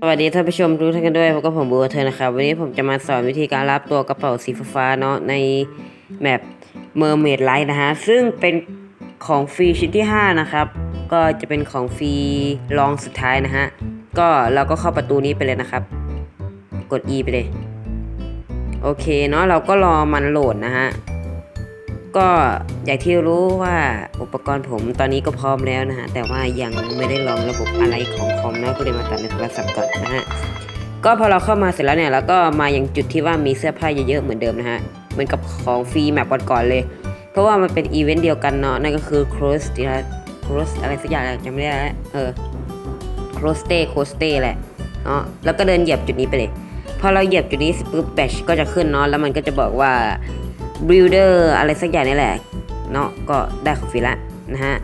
สวัสดีท่านผู้ชมทุกท่านกันด้วยพบกับผมบูเธอนะครับ วันนี้ผมจะมาสอนวิธีการรับตัวกระเป๋าสีฟ้าเนาะในแมป Mermaid Light นะฮะ ซึ่งเป็นของฟรีชิ้นที่ 5 นะครับ ก็จะเป็นของฟรีลองสุดท้ายนะฮะ ก็เราก็เข้าประตูนี้ไปเลยนะครับ กด E ไปเลย โอเคเนาะเราก็รอมันโหลดนะฮะ ก็อย่างที่รู้ว่าอุปกรณ์ผมตอนนี้ก็พร้อมแล้วนะฮะ แต่ว่ายังไม่ได้ลองระบบอะไรของคอมนะก็เลยมาตัดในโทรศัพท์ก่อนนะฮะ ก็พอเราเข้ามาเสร็จแล้วเนี่ยเราก็มายังจุดที่ว่ามีเสื้อผ้าเยอะๆเหมือนเดิมนะฮะ เหมือนกับของฟรีแมปก่อนๆเลย เพราะว่ามันเป็นอีเวนต์เดียวกันเนาะ นั่นก็คือ cross ที่ละ cross อะไรสักอย่างจำไม่ได้แล้วเออ cross stay cross stay แหละเนาะแล้วก็เดินเหยียบจุดนี้ไปเลย พอเราเหยียบจุดนี้สปุ๊บแบชก็จะขึ้นเนาะแล้วมันก็จะบอกว่า บิลเดอร์อะไรสักอย่างนี่แหละเนาะก็ได้ของฟรีละนะฮะ